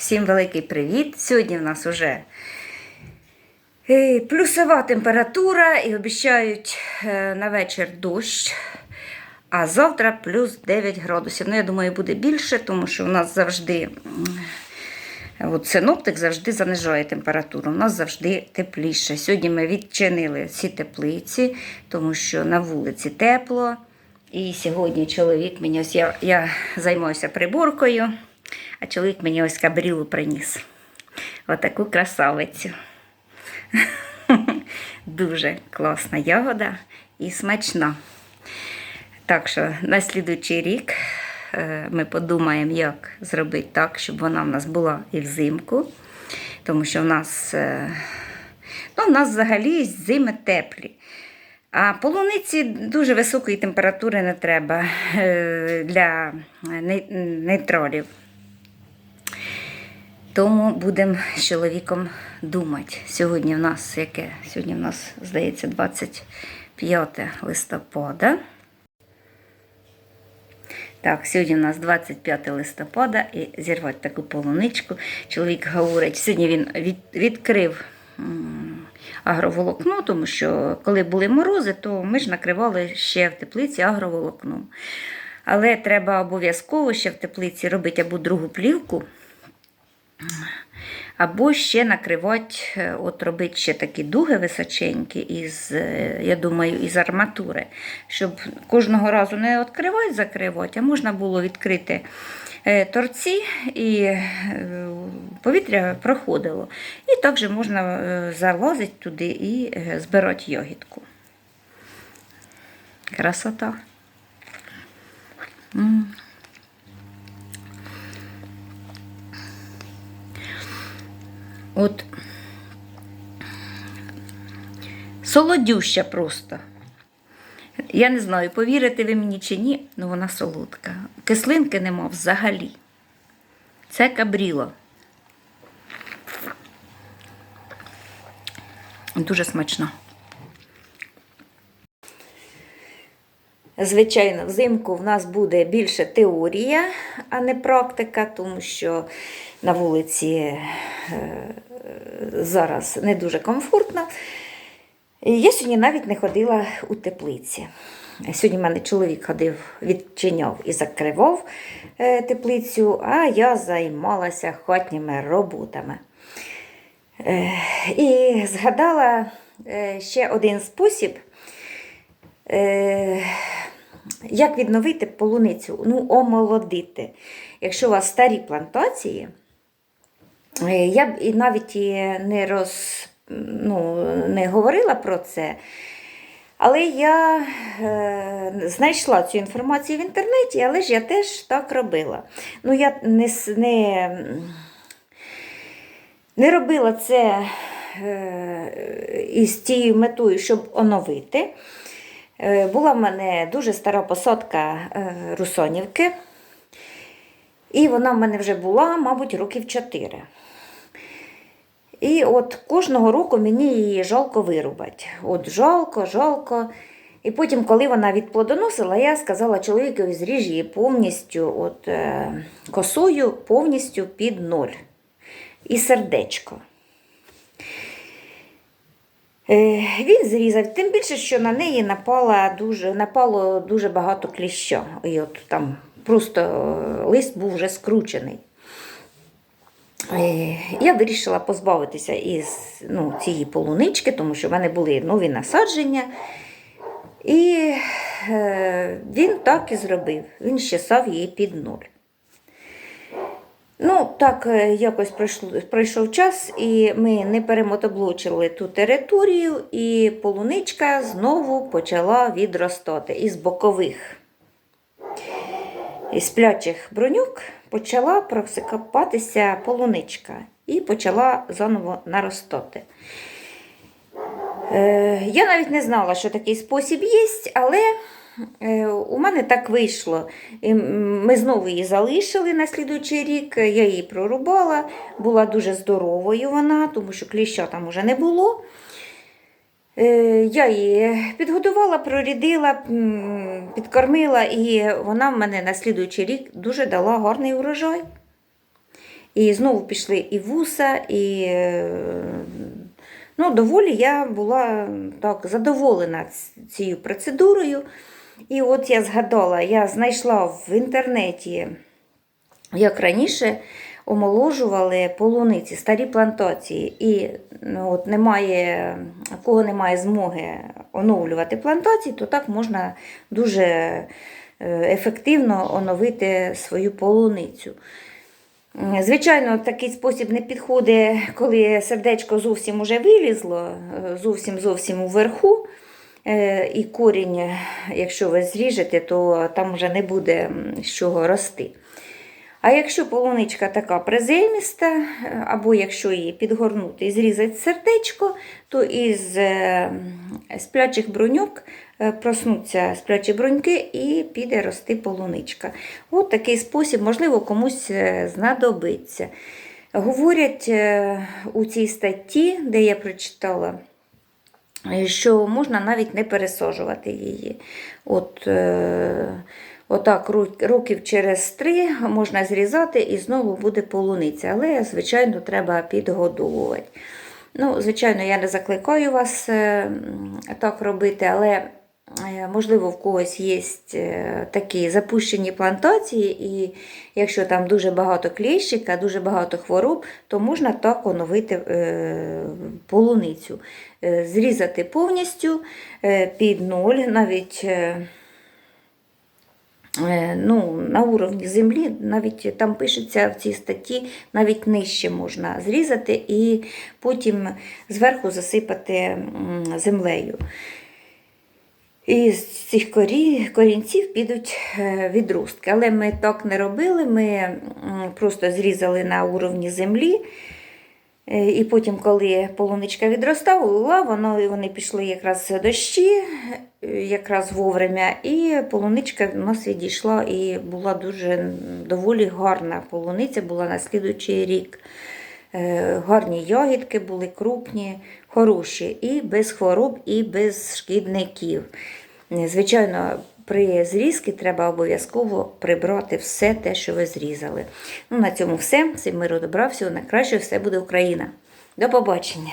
Всім великий привіт! Сьогодні в нас уже е, плюсова температура і обіцяють е, на вечір дощ. А завтра плюс 9 градусів. Ну, я думаю, буде більше, тому що в нас завжди от синоптик завжди занижає температуру. У нас завжди тепліше. Сьогодні ми відчинили ці теплиці, тому що на вулиці тепло. І сьогодні чоловік мені ось я, я займаюся приборкою, а чоловік мені ось кабрілу приніс. Отаку красавицю. Дуже класна ягода і смачна. Так що на слідуючий рік е, ми подумаємо, як зробити так, щоб вона в нас була і взимку. Тому що в нас, е, ну, в нас взагалі зими теплі. А полуниці дуже високої температури не треба е, для не- нейтралів. Тому будемо з чоловіком думати. Сьогодні в нас яке? Сьогодні в нас, здається, 25 листопада. Так, сьогодні у нас 25 листопада і зірвати таку полуничку. Чоловік говорить, сьогодні він від, відкрив агроволокно, тому що коли були морози, то ми ж накривали ще в теплиці агроволокном. Але треба обов'язково ще в теплиці робити або другу плівку, або ще накривати, е, от робити ще такі дуги височенькі, із, е, я думаю, із арматури, щоб кожного разу не відкривати, закривати, а можна було відкрити е, торці і повітря проходило. І також можна залазити туди і збирати ягідку. Красота. М. От солодюща просто. Я не знаю, повірите ви мені чи ні, але вона солодка. Кислинки нема взагалі. Це кабріло. Дуже смачно. Звичайно, взимку в нас буде більше теорія, а не практика, тому що на вулиці е, зараз не дуже комфортно. Я сьогодні навіть не ходила у теплиці. Сьогодні в мене чоловік ходив, відчиняв і закривав е, теплицю, а я займалася хатніми роботами. Е, І згадала е, ще один спосіб, як відновити полуницю, ну, омолодити. Якщо у вас старі плантації, я б і навіть не роз, ну, не говорила про це. Але я е, знайшла цю інформацію в інтернеті, але ж я теж так робила. Ну, я не, не, не робила це е, із тією метою, щоб оновити. Е, була в мене дуже стара посадка е, русонівки, і вона в мене вже була, мабуть, років 4. І от кожного року мені її жалко вирубати. От жалко, жалко. І потім, коли вона відплодоносила, я сказала чоловікові, зріж її повністю от, е, косою повністю під ноль. І сердечко. Е, Він зрізав, тим більше, що на неї напала дуже, напало дуже багато кліща. І от там просто е, лист був вже скручений. Е, Я вирішила позбавитися із ну, цієї полунички, тому що в мене були нові насадження. І е, він так і зробив. Він щесав її під нуль. Ну, так е, якось пройшов час, і ми не перемотоблочили ту територію, і полуничка знову почала відростати із бокових. Із плячих бронюк почала просикопатися полуничка і почала заново наростати. Е, я навіть не знала, що такий спосіб є, але е, у мене так вийшло. Ми знову її залишили на слідуючий рік. Я її прорубала, була дуже здоровою вона, тому що кліща там уже не було. Е, Я її підготувала, прорідила, підкормила, і вона в мене на слідуючий рік дуже дала гарний урожай. І знову пішли і вуса, і е, ну, доволі я була так задоволена цією процедурою. І от я згадала, я знайшла в інтернеті, як раніше омоложували полуниці, старі плантації. І ну, от немає, кого немає змоги оновлювати плантації, то так можна дуже е, ефективно оновити свою полуницю. Звичайно, такий спосіб не підходить, коли сердечко зовсім уже вилізло, зовсім зовсім уверху. Е, І корінь, якщо ви зріжете, то там вже не буде з чого рости. А якщо полуничка така приземіста, е, або якщо її підгорнути і зрізати сердечко, то із е, сплячих бруньок е, проснуться сплячі бруньки і піде рости полуничка. От такий спосіб, можливо, комусь знадобиться. Говорять у цій статті, де я прочитала, що можна навіть не пересаджувати її. От, отак років через три можна зрізати і знову буде полуниця. Але, звичайно, треба підгодовувати. Ну, звичайно, я не закликаю вас е, так робити, але е, можливо в когось є е, такі запущені плантації, і якщо там дуже багато кліщика, дуже багато хвороб, то можна так оновити полуницю. Зрізати повністю під ноль, навіть. Е, ну, на уровні землі, навіть там пишеться в цій статті, навіть нижче можна зрізати і потім зверху засипати землею. І з цих корі, корінців підуть е, відростки. Але ми так не робили, ми просто зрізали на уровні землі. Е, І потім, коли полуничка відростала, воно, вони пішли якраз дощі, е, якраз вовремя, і полуничка в нас відійшла і була дуже доволі гарна полуниця, була на слідуючий рік. Е, Гарні ягідки були крупні, хороші, і без хвороб, і без шкідників. Звичайно, при зрізці треба обов'язково прибрати все те, що ви зрізали. Ну, на цьому все. Всім миру добра, всього найкращого, все буде Україна. До побачення!